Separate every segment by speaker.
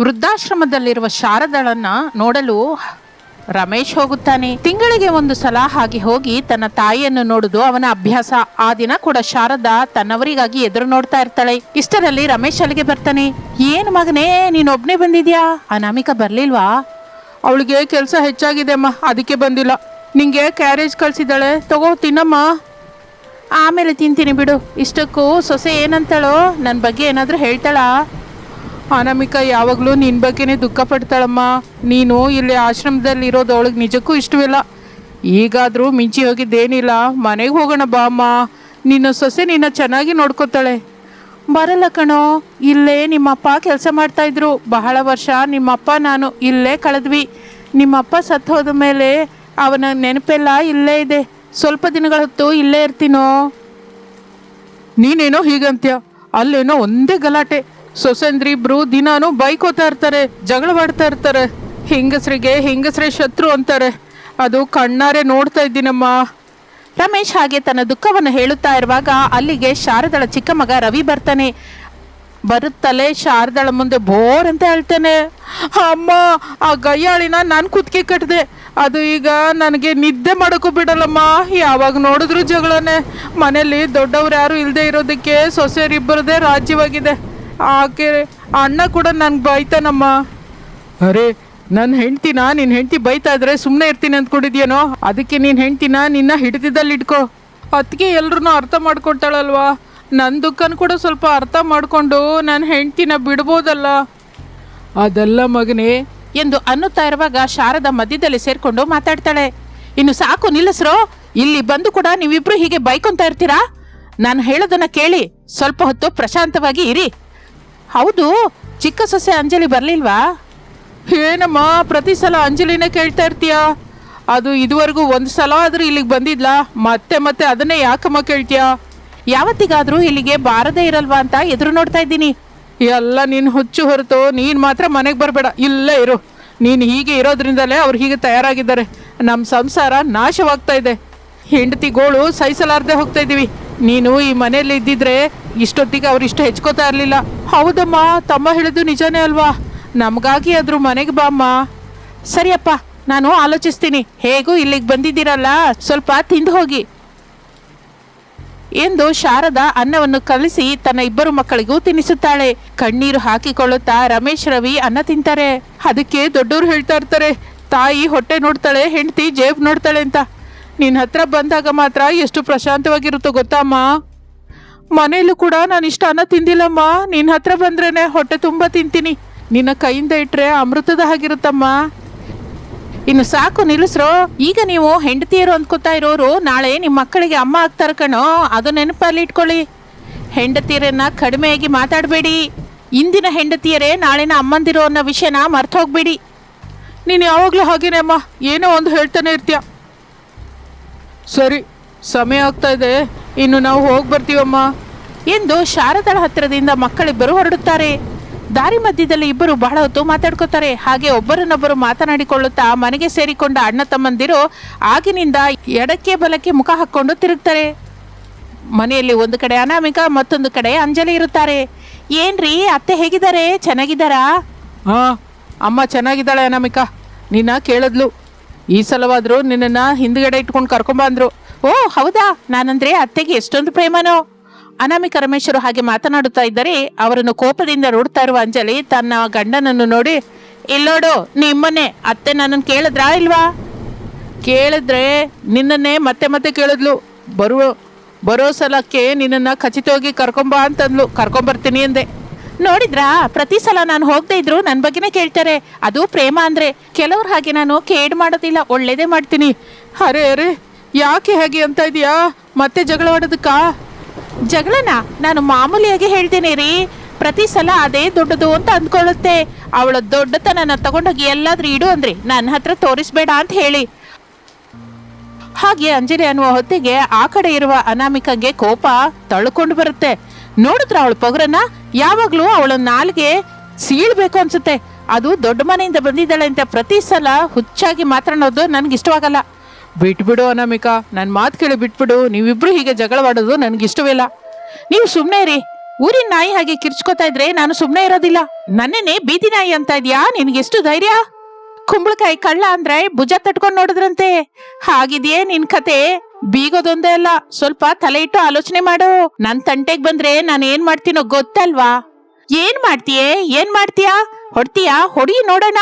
Speaker 1: ವೃದ್ಧಾಶ್ರಮದಲ್ಲಿರುವ ಶಾರದಳನ್ನ ನೋಡಲು ರಮೇಶ್ ಹೋಗುತ್ತಾನೆ. ತಿಂಗಳಿಗೆ ಒಂದು ಸಲ ಹಾಗೆ ಹೋಗಿ ತನ್ನ ತಾಯಿಯನ್ನು ನೋಡುದು ಅವನ ಅಭ್ಯಾಸ. ಆ ದಿನ ಕೂಡ ಶಾರದಾ ತನ್ನವರಿಗಾಗಿ ಎದುರು ನೋಡ್ತಾ ಇರ್ತಾಳೆ. ಇಷ್ಟರಲ್ಲಿ ರಮೇಶ್ ಅಲ್ಲಿಗೆ ಬರ್ತಾನೆ. ಏನ್ ಮಗನೇ ನೀನ್ ಒಬ್ನೇ ಬಂದಿದ್ಯಾ? ಅನಾಮಿಕ ಬರ್ಲಿಲ್ವಾ? ಅವಳಿಗೆ ಕೆಲಸ ಹೆಚ್ಚಾಗಿದೆ ಅಮ್ಮ. ಅದಕ್ಕೆ ಬಂದಿಲ್ಲ. ನಿಂಗೆ ಕ್ಯಾರೇಜ್ ಕಳ್ಸಿದ್ದಾಳೆ. ತಗೋ, ತಿನ್ನಮ್ಮ. ಆಮೇಲೆ ತಿಂತೀನಿ ಬಿಡು. ಇಷ್ಟಕ್ಕೂ ಸೊಸೆ ಏನಂತಾಳೋ ನನ್ನ ಬಗ್ಗೆ ಏನಾದರೂ ಹೇಳ್ತಾಳಾ? ಅನಾಮಿಕಾ ಯಾವಾಗಲೂ ನಿನ್ನ ಬಗ್ಗೆನೇ ದುಃಖ ಪಡ್ತಾಳಮ್ಮ. ನೀನು ಇಲ್ಲಿ ಆಶ್ರಮದಲ್ಲಿ ಇರೋದು ಅವಳಿಗೆ ನಿಜಕ್ಕೂ ಇಷ್ಟವಿಲ್ಲ. ಈಗಾದರೂ ಮಿಂಚಿ ಹೋಗಿದ್ದೇನಿಲ್ಲ. ಮನೆಗೆ ಹೋಗೋಣ ಬಾ ಅಮ್ಮ. ನಿನ್ನ ಸೊಸೆ ನಿನ್ನ ಚೆನ್ನಾಗಿ ನೋಡ್ಕೋತಾಳೆ. ಬರಲ್ಲ ಕಣೋ. ಇಲ್ಲೇ ನಿಮ್ಮಪ್ಪ ಕೆಲಸ ಮಾಡ್ತಾ ಇದ್ರು. ಬಹಳ ವರ್ಷ ನಿಮ್ಮಪ್ಪ ನಾನು ಇಲ್ಲೇ ಕಳೆದ್ವಿ. ನಿಮ್ಮಪ್ಪ ಸತ್ತು ಹೋದ ಮೇಲೆ ಅವನ ನೆನಪೆಲ್ಲ ಇಲ್ಲೇ ಇದೆ. ಸ್ವಲ್ಪ ದಿನಗಳ ಹೊತ್ತು ಇಲ್ಲೇ ಇರ್ತೀನೋ? ನೀನೇನೋ ಹೀಗಂತ್ಯ. ಅಲ್ಲೇನೋ ಒಂದೇ ಗಲಾಟೆ. ಸೊಸೆಂದ್ರಿಬ್ರು ದಿನಾನು ಬೈಕೋತಾ ಇರ್ತಾರೆ, ಜಗಳವಾಡ್ತಾ ಇರ್ತಾರೆ. ಹೆಂಗಸ್ರಿಗೆ ಹೆಂಗಸ್ರೇ ಶತ್ರು ಅಂತಾರೆ. ಅದು ಕಣ್ಣಾರೆ ನೋಡ್ತಾ ಇದ್ದೀನಮ್ಮ. ರಮೇಶ್ ಹಾಗೆ ತನ್ನ ದುಃಖವನ್ನು ಹೇಳುತ್ತಾ ಇರುವಾಗ ಅಲ್ಲಿಗೆ ಶಾರದಳ ಚಿಕ್ಕ ಮಗ ರವಿ ಬರ್ತಾನೆ. ಬರುತ್ತಲೇ ಶಾರದಳ ಮುಂದೆ ಬೋರ್ ಅಂತ ಹೇಳ್ತಾನೆ. ಅಮ್ಮ, ಆ ಗಯ್ಯಾಳಿನ ನಾನು ಕುತ್ತಿಗೆ ಕಟ್ಟಿದೆ ಅದು ಈಗ ನನಗೆ ನಿದ್ದೆ ಮಾಡೋಕ್ಕೂ ಬಿಡಲ್ಲಮ್ಮ. ಯಾವಾಗ ನೋಡಿದ್ರು ಜಗಳನೆ. ಮನೇಲಿ ದೊಡ್ಡವ್ರು ಯಾರು ಇಲ್ಲದೆ ಇರೋದಕ್ಕೆ ಸೊಸೆಯರಿಬ್ಬರದೇ ರಾಜ್ಯವಾಗಿದೆ. ಆಕೆ ಅಣ್ಣ ಕೂಡ ನನ್ಗೆ ಬೈತಾನಮ್ಮ ಅರೆ ನನ್ನ ಹೆಂಡ್ತಿನ ನಿನ್ನ ಹೆಂಡ್ತಿ ಬೈತಾ ಇದ್ರೆ ಸುಮ್ಮನೆ ಇರ್ತೀನಿ ಅಂದ್ಕೊಂಡಿದ್ಯೇನೋ? ಅದಕ್ಕೆ ನೀನು ಹೆಂಡ್ತಿನ ನಿನ್ನ ಹಿಡಿತದಲ್ಲಿ ಇಟ್ಕೋ. ಅದಕ್ಕೆ ಎಲ್ರೂ ಅರ್ಥ ಮಾಡ್ಕೊಳ್ತಾಳಲ್ವಾ? ನನ್ನ ದುಃಖನ ಕೂಡ ಸ್ವಲ್ಪ ಅರ್ಥ ಮಾಡಿಕೊಂಡು ನನ್ನ ಹೆಂಡ್ತಿನ ಬಿಡ್ಬೋದಲ್ಲ. ಅದಲ್ಲ ಮಗನೇ, ಎಂದು ಅನ್ನುತ್ತಾ ಇರುವಾಗ ಶಾರದ ಮಧ್ಯದಲ್ಲಿ ಸೇರಿಕೊಂಡು ಮಾತಾಡ್ತಾಳೆ. ಇನ್ನು ಸಾಕು ನಿಲ್ಲಿಸ್ರೋ, ಇಲ್ಲಿ ಬಂದು ಕೂಡ ನೀವಿಬ್ರು ಹೀಗೆ ಬೈಕೊಂತ ಇರ್ತೀರಾ? ನಾನು ಹೇಳೋದನ್ನ ಕೇಳಿ ಸ್ವಲ್ಪ ಹೊತ್ತು ಪ್ರಶಾಂತವಾಗಿ ಇರಿ. ಹೌದು ಚಿಕ್ಕ ಸೊಸೆ ಅಂಜಲಿ ಬರಲಿಲ್ವಾ? ಏನಮ್ಮ ಪ್ರತಿ ಸಲ ಅಂಜಲಿನೇ ಕೇಳ್ತಾ ಇರ್ತೀಯ? ಅದು ಇದುವರೆಗೂ ಒಂದು ಸಲ ಆದ್ರೂ ಇಲ್ಲಿಗೆ ಬಂದಿದ್ಲ? ಮತ್ತೆ ಮತ್ತೆ ಅದನ್ನೇ ಯಾಕಮ್ಮ ಕೇಳ್ತೀಯ? ಯಾವತ್ತಿಗಾದರೂ ಇಲ್ಲಿಗೆ ಬಾರದೇ ಇರಲ್ವಾ ಅಂತ ಎದುರು ನೋಡ್ತಾ ಇದ್ದೀನಿ. ಎಲ್ಲ ನೀನು ಹುಚ್ಚು ಹೊರತು ನೀನು ಮಾತ್ರ ಮನೆಗೆ ಬರಬೇಡ. ಇಲ್ಲೇ ಇರು. ನೀನು ಹೀಗೆ ಇರೋದ್ರಿಂದಲೇ ಅವ್ರು ಹೀಗೆ ತಯಾರಾಗಿದ್ದಾರೆ. ನಮ್ಮ ಸಂಸಾರ ನಾಶವಾಗ್ತಾ ಇದೆ. ಹೆಂಡತಿ ಗೋಳು ಸಹಿಸಲಾರ್ದೆ ಹೋಗ್ತಾ ಇದೀವಿ. ನೀನು ಈ ಮನೆಯಲ್ಲಿ ಇದ್ದಿದ್ರೆ ಇಷ್ಟೊತ್ತಿಗೆ ಅವ್ರು ಇಷ್ಟು ಹೆಚ್ಕೋತಾ ಇರಲಿಲ್ಲ. ಹೌದಮ್ಮ, ತಮ್ಮ ಹೇಳಿದ್ದು ನಿಜನೇ ಅಲ್ವಾ? ನಮಗಾಗಿ ಅದ್ರ ಮನೆಗೆ ಬಾಮ್ಮ ಸರಿಯಪ್ಪ, ನಾನು ಆಲೋಚಿಸ್ತೀನಿ. ಹೇಗೂ ಇಲ್ಲಿಗೆ ಬಂದಿದ್ದೀರಲ್ಲ? ಸ್ವಲ್ಪ ತಿಂದು ಹೋಗಿ. ಎಂದು ಶಾರದಾ ಅನ್ನವನ್ನು ಕಲಿಸಿ ತನ್ನ ಇಬ್ಬರು ಮಕ್ಕಳಿಗೂ ತಿನ್ನಿಸುತ್ತಾಳೆ. ಕಣ್ಣೀರು ಹಾಕಿಕೊಳ್ಳುತ್ತಾ ರಮೇಶ್, ರವಿ ಅನ್ನ ತಿಂತಾರೆ. ಅದಕ್ಕೆ ದೊಡ್ಡವರು ಹೇಳ್ತಾ ಇರ್ತಾರೆ, ತಾಯಿ ಹೊಟ್ಟೆ ನೋಡ್ತಾಳೆ, ಹೆಂಡತಿ ಜೇಬ್ ನೋಡ್ತಾಳೆ ಅಂತ. ನಿನ್ನ ಹತ್ರ ಬಂದಾಗ ಮಾತ್ರ ಎಷ್ಟು ಪ್ರಶಾಂತವಾಗಿರುತ್ತೋ ಗೊತ್ತಮ್ಮ? ಮನೆಯಲ್ಲೂ ಕೂಡ ನಾನು ಇಷ್ಟ ಅನ್ನ ತಿಂದಿಲ್ಲಮ್ಮ. ನಿನ್ನ ಹತ್ರ ಬಂದ್ರೇನೆ ಹೊಟ್ಟೆ ತುಂಬ ತಿಂತೀನಿ. ನಿನ್ನ ಕೈಯಿಂದ ಇಟ್ಟರೆ ಅಮೃತದ ಹಾಗಿರುತ್ತಮ್ಮ. ಇನ್ನು ಸಾಕು ನಿಲ್ಲಿಸ್ರೋ. ಈಗ ನೀವು ಹೆಂಡತಿಯರು ಅಂದ್ಕೋತಾ ಇರೋರು ನಾಳೆ ನಿಮ್ಮ ಮಕ್ಕಳಿಗೆ ಅಮ್ಮ ಆಗ್ತಾರೆ ಕಣೋ. ಅದು ನೆನಪಲ್ಲಿ ಇಟ್ಕೊಳ್ಳಿ. ಹೆಂಡತಿಯರನ್ನ ಕಡಿಮೆಯಾಗಿ ಮಾತಾಡಬೇಡಿ. ಇಂದಿನ ಹೆಂಡತಿಯರೇ ನಾಳಿನ ಅಮ್ಮಂದಿರೋ ಅನ್ನೋ ವಿಷಯನ ಮರ್ತು ಹೋಗ್ಬೇಡಿ. ನೀನು ಯಾವಾಗಲೂ ಹಾಗೇನೆ ಅಮ್ಮ. ಏನೋ ಒಂದು ಹೇಳ್ತಾನೆ ಇರ್ತೀಯ. ಸರಿ ಸಮಯ ಆಗ್ತಾ ಇದೆ. ಇನ್ನು ನಾವು ಹೋಗಿ ಬರ್ತೀವಮ್ಮ. ಎಂದು ಶಾರದಳ ಹತ್ತಿರದಿಂದ ಮಕ್ಕಳಿಬ್ಬರು ಹೊರಡುತ್ತಾರೆ. ದಾರಿ ಮಧ್ಯದಲ್ಲಿ ಇಬ್ಬರು ಬಹಳ ಹೊತ್ತು ಮಾತಾಡ್ಕೋತಾರೆ. ಹಾಗೆ ಒಬ್ಬರನ್ನೊಬ್ಬರು ಮಾತನಾಡಿಕೊಳ್ಳುತ್ತಾ ಮನೆಗೆ ಸೇರಿಕೊಂಡ ಅಣ್ಣ ತಮ್ಮಂದಿರು ಆಗಿನಿಂದ ಎಡಕ್ಕೆ ಬಲಕ್ಕೆ ಮುಖ ಹಾಕ್ಕೊಂಡು ತಿರುಗ್ತಾರೆ. ಮನೆಯಲ್ಲಿ ಒಂದು ಕಡೆ ಅನಾಮಿಕ ಮತ್ತೊಂದು ಕಡೆ ಅಂಜಲಿ ಇರುತ್ತಾರೆ. ಏನ್ರಿ ಅತ್ತೆ ಹೇಗಿದ್ದಾರೆ? ಚೆನ್ನಾಗಿದ್ದಾರಾ? ಹಾ. ಅಮ್ಮ ಚೆನ್ನಾಗಿದ್ದಾಳೆ ಅನಾಮಿಕಾ. ನಿನ್ನ ಕೇಳಿದ್ಲು. ಈ ಸಲವಾದರೂ ನಿನ್ನನ್ನ ಹಿಂದ್ಗಡೆ ಇಟ್ಕೊಂಡು ಕರ್ಕೊಂಬಂದ್ರು. ಓ, ಹೌದಾ? ನಾನಂದ್ರೆ ಅತ್ತೆಗೆ ಎಷ್ಟೊಂದು ಪ್ರೇಮನೋ. ಅನಾಮಿಕ ರಮೇಶರು ಹಾಗೆ ಮಾತನಾಡುತ್ತಾ ಇದ್ದರೆ ಅವರನ್ನು ಕೋಪದಿಂದ ನೋಡ್ತಾ ಇರುವ ಅಂಜಲಿ ತನ್ನ ಗಂಡನನ್ನು ನೋಡಿ, ಇಲ್ಲೋಡು, ನಿಮ್ಮನ್ನೇ. ಅತ್ತೆ ನನ್ನನ್ನು ಕೇಳಿದ್ರಾ ಇಲ್ವಾ? ಕೇಳಿದ್ರೆ ನಿನ್ನನ್ನೇ ಮತ್ತೆ ಮತ್ತೆ ಕೇಳಿದ್ಲು. ಬರುವ, ಬರೋ ಸಲಕ್ಕೆ ನಿನ್ನನ್ನು ಖಚಿತವಾಗಿ ಕರ್ಕೊಂಬ ಅಂತಂದ್ಲು. ಕರ್ಕೊಂಬರ್ತೀನಿ ಅಂದೆ. ನೋಡಿದ್ರಾ? ಪ್ರತಿ ಸಲ ನಾನು ಹೋಗದೆ ಇದ್ರು ನನ್ನ ಬಗ್ಗೆನೇ ಕೇಳ್ತಾರೆ. ಅದು ಪ್ರೇಮ ಅಂದ್ರೆ ಕೆಲವ್ರ ಹಾಗೆ ನಾನು ಕೇಡ್ ಮಾಡೋದಿಲ್ಲ, ಒಳ್ಳೇದೇ ಮಾಡ್ತೀನಿ. ಅರೆ ಅರೆ, ಯಾಕೆ ಹಾಗೆ ಅಂತ ಇದೆಯಾ? ಮತ್ತೆ ಜಗಳ ಆಡೋದಕ್ಕಾ? ಜಗಳನ ನಾನು ಮಾಮೂಲಿಯಾಗಿ ಹೇಳ್ತೀನಿ ರೀ. ಪ್ರತಿ ಸಲ ಅದೇ ದೊಡ್ಡದು ಅಂತ ಅಂದ್ಕೊಳ್ಳುತ್ತೆ. ಅವಳ ದೊಡ್ಡತನನ ತಗೊಂಡೋಗಿ ಎಲ್ಲಾದ್ರೂ ಇಡು ಅಂದ್ರಿ. ನನ್ನ ಹತ್ರ ತೋರಿಸ್ಬೇಡ ಅಂತ ಹೇಳಿ. ಹಾಗೆ ಅಂಜಲಿ ಅನ್ನುವ ಹೊತ್ತಿಗೆ ಆ ಕಡೆ ಇರುವ ಅನಾಮಿಕಂಗೆ ಕೋಪ ತಳ್ಕೊಂಡು ಬರುತ್ತೆ. ನೋಡಿದ್ರ ಅವಳ ಪೊಗರನ್ನ? ಯಾವಾಗ್ಲೂ ಅವಳ ನಾಲ್ಗೆ ಸೀಳ್ಬೇಕು ಅನ್ಸುತ್ತೆ. ಅದು ದೊಡ್ಡ ಮನೆಯಿಂದ ಬಂದಿದ್ದಾಳೆ ಅಂತ ಪ್ರತಿ ಸಲ ಹುಚ್ಚಾಗಿ ಮಾತನಾಡೋದು ನನ್ಗೆ ಇಷ್ಟವಾಗಲ್ಲ ಬಿಟ್ಬಿಡು ಅನಾಮಿಕಾ ನನ್ನ ಮಾತು ಕೇಳಿ ಬಿಟ್ಬಿಡು. ನೀವಿಬ್ರು ಹೀಗೆ ಜಗಳವಾಡೋದು ನನಗೆ ಇಷ್ಟವಿಲ್ಲ ನೀವು ಸುಮ್ಮನೆ ರೀ ಊರಿನ ನಾಯಿ ಹಾಗೆ ಕಿರ್ಚ್ಕೋತಾ ಇದ್ರೆ ನಾನು ಸುಮ್ಮನೆ ಇರೋದಿಲ್ಲ. ನನ್ನೇನೆ ಬೀದಿ ನಾಯಿ ಅಂತ ಇದೆಯಾ? ನಿನ್ಗೆ ಎಷ್ಟು ಧೈರ್ಯ? ಕುಂಬಳಕಾಯಿ ಕಳ್ಳ ಅಂದ್ರೆ ಭುಜ ತಟ್ಕೊಂಡು ನೋಡಿದ್ರಂತೆ. ಹಾಗಿದೆಯೇ ನಿನ್ ಕತೆ? ಬೀಗೋದೊಂದೇ ಅಲ್ಲ, ಸ್ವಲ್ಪ ತಲೆ ಇಟ್ಟು ಆಲೋಚನೆ ಮಾಡು. ನನ್ ತಂಟೆಗೆ ಬಂದ್ರೆ ನಾನು ಏನ್ ಮಾಡ್ತೀನೋ ಗೊತ್ತಲ್ವಾ? ಏನ್ ಮಾಡ್ತೀಯೇ? ಏನ್ ಮಾಡ್ತೀಯಾ? ಹೊಡ್ತೀಯಾ? ಹೊಡಿ ನೋಡೋಣ.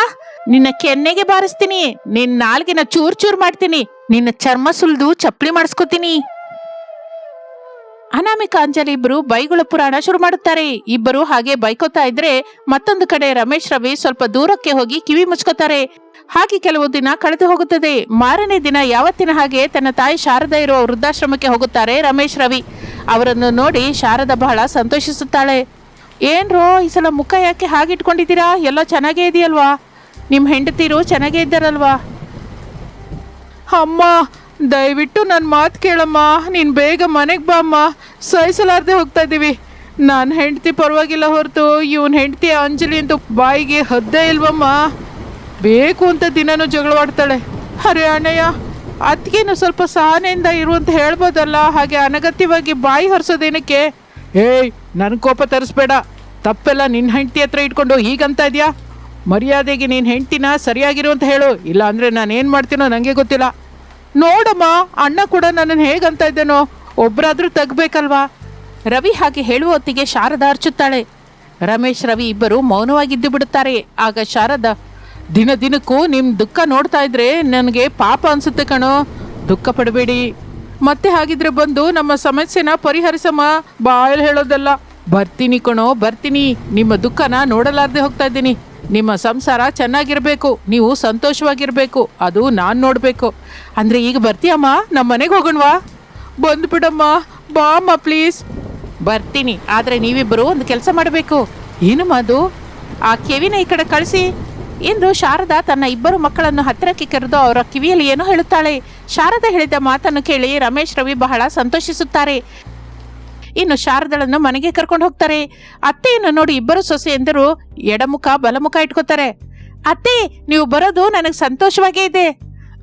Speaker 1: ನಿನ್ನ ಕೆನ್ನೆಗೆ ಬಾರಿಸ್ತೀನಿ. ನಿನ್ನ ನಾಲ್ಗಿನ ಚೂರ್ ಚೂರ್ ಮಾಡ್ತೀನಿ. ನಿನ್ನ ಚರ್ಮ ಸುಲ್ದು ಚಪ್ಪಲಿ ಮಾಡಿಸ್ಕೊತೀನಿ. ಅನಾಮಿಕ ಅಂಜಲಿ ಇಬ್ಬರು ಬೈಗುಳ ಪುರಾಣ ಶುರು ಮಾಡುತ್ತಾರೆ. ಇಬ್ಬರು ಹಾಗೆ ಬೈಕೋತಾ ಇದ್ರೆ ಮತ್ತೊಂದು ಕಡೆ ರಮೇಶ್ ರವಿ ಸ್ವಲ್ಪ ದೂರಕ್ಕೆ ಹೋಗಿ ಕಿವಿ ಮುಚ್ಕೋತಾರೆ. ಹಾಗೆ ಕೆಲವು ದಿನ ಕಳೆದು ಹೋಗುತ್ತದೆ. ಮಾರನೇ ದಿನ ಯಾವತ್ತಿನ ಹಾಗೆ ತನ್ನ ತಾಯಿ ಶಾರದಾ ಇರುವ ವೃದ್ಧಾಶ್ರಮಕ್ಕೆ ಹೋಗುತ್ತಾರೆ ರಮೇಶ್ ರವಿ. ಅವರನ್ನು ನೋಡಿ ಶಾರದಾ ಬಹಳ ಸಂತೋಷಿಸುತ್ತಾಳೆ. ಏನ್ರೋ ಈ ಸಲ ಮುಖ ಯಾಕೆ ಹಾಗೆ ಇಟ್ಕೊಂಡಿದ್ದೀರಾ ಎಲ್ಲ ಚೆನ್ನಾಗೇ ಇದೆಯಲ್ವಾ? ನಿಮ್ಮ ಹೆಂಡತಿರು ಚೆನ್ನಾಗೇ ಇದ್ದಾರಲ್ವಾ? ಅಮ್ಮ ದಯವಿಟ್ಟು ನನ್ನ ಮಾತು ಕೇಳಮ್ಮ. ನೀನು ಬೇಗ ಮನೆಗೆ ಬಾ ಅಮ್ಮ ಸಹಿಸಲಾರ್ದೆ ಹೋಗ್ತಾ ಇದ್ದೀವಿ ನನ್ನ ಹೆಂಡತಿ ಪರವಾಗಿಲ್ಲ ಹೊರತು, ಇವನ್ ಹೆಂಡತಿ ಅಂಜಲಿ ಅಂತೂ ಬಾಯಿಗೆ ಹದ್ದೇ ಇಲ್ವಮ್ಮ. ಬೇಕು ಅಂತ ದಿನನೂ ಜಗಳವಾಡ್ತಾಳೆ. ಅರೆ ಅಣ್ಣಯ್ಯ ಅದಕ್ಕೇನು ಸ್ವಲ್ಪ ಸಹನೆಯಿಂದ ಇರು ಅಂತ ಹೇಳ್ಬೋದಲ್ಲ? ಹಾಗೆ ಅನಗತ್ಯವಾಗಿ ಬಾಯಿ ಹೊರಿಸೋದೇನಕ್ಕೆ? ಏಯ್ ನನ್ನ ಕೋಪ ತರಿಸ್ಬೇಡ. ತಪ್ಪೆಲ್ಲ ನಿನ್ನ ಹೆಂಡತಿ ಹತ್ರ ಇಟ್ಕೊಂಡು ಹೀಗಂತ ಇದೆಯಾ? ಮರ್ಯಾದೆಗೆ ನೀನು ಹೆಂಡ್ತಿನ ಸರಿಯಾಗಿರು ಅಂತ ಹೇಳು. ಇಲ್ಲ ಅಂದರೆ ನಾನು ಮಾಡ್ತೀನೋ ನನಗೆ ಗೊತ್ತಿಲ್ಲ. ನೋಡಮ್ಮ, ಅಣ್ಣ ಕೂಡ ನನ್ನನ್ನು ಹೇಗಂತ ಇದ್ದೇನೋ ಒಬ್ಬರಾದರೂ ತೆಗ್ಬೇಕಲ್ವಾ? ರವಿ ಹಾಗೆ ಹೇಳುವ ಹೊತ್ತಿಗೆ ಶಾರದ ಅರ್ಚುತ್ತಾಳೆ. ರಮೇಶ್, ರವಿ ಇಬ್ಬರು ಮೌನವಾಗಿದ್ದು ಬಿಡುತ್ತಾರೆ. ಆಗ ಶಾರದಾ, ದಿನ ದಿನಕ್ಕೂ ನಿಮ್ಮ ದುಃಖ ನೋಡ್ತಾ ಇದ್ರೆ ನನಗೆ ಪಾಪ ಅನಿಸುತ್ತೆ ಕಣೋ, ದುಃಖ ಪಡಬೇಡಿ. ಮತ್ತೆ ಹಾಗಿದ್ರೆ ಬಂದು ನಮ್ಮ ಸಮಸ್ಯೆನ ಪರಿಹರಿಸಮ್ಮ, ಬಾಯಲ್ಲಿ ಹೇಳೋದಲ್ಲ. ಬರ್ತೀನಿ ಕಣೋ, ಬರ್ತೀನಿ. ನಿಮ್ಮ ದುಃಖನ ನೋಡಲಾರ್ದೆ ಹೋಗ್ತಾ ಇದ್ದೀನಿ. ನಿಮ್ಮ ಸಂಸಾರ ಚೆನ್ನಾಗಿರಬೇಕು, ನೀವು ಸಂತೋಷವಾಗಿರಬೇಕು, ಅದು ನಾನು ನೋಡಬೇಕು. ಅಂದರೆ ಈಗ ಬರ್ತೀಯಮ್ಮ? ನಮ್ಮ ಮನೆಗೆ ಹೋಗೋಣವಾ? ಬಂದುಬಿಡಮ್ಮ ಬಾ ಅಮ್ಮ ಪ್ಲೀಸ್ ಬರ್ತೀನಿ, ಆದರೆ ನೀವಿಬ್ಬರು ಒಂದು ಕೆಲಸ ಮಾಡಬೇಕು. ಏನು ಅದು? ಆ ಕೆವಿನ ಈ ಕಡೆ ಕಳಿಸಿ. ಎಂದು ಶಾರದಾ ತನ್ನ ಇಬ್ಬರು ಮಕ್ಕಳನ್ನು ಹತ್ತಿರಕ್ಕೆ ಕರೆದು ಅವರ ಕಿವಿಯಲ್ಲಿ ಏನೋ ಹೇಳುತ್ತಾಳೆ. ಶಾರದಾ ಹೇಳಿದ ಮಾತನ್ನು ಕೇಳಿ ರಮೇಶ್ ರವಿ ಬಹಳ ಸಂತೋಷಿಸುತ್ತಾರೆ. ಇನ್ನು ಶಾರದಳನ್ನು ಮನೆಗೆ ಕರ್ಕೊಂಡು ಹೋಗ್ತಾರೆ. ಅತ್ತೆಯನ್ನು ನೋಡಿ ಇಬ್ಬರು ಸೊಸೆಯಂದರು ಎಡಮುಖ ಬಲಮುಖ ಇಟ್ಕೋತಾರೆ. ಅತ್ತೆ, ನೀವು ಬರೋದು ನನಗೆ ಸಂತೋಷವಾಗೇ ಇದೆ.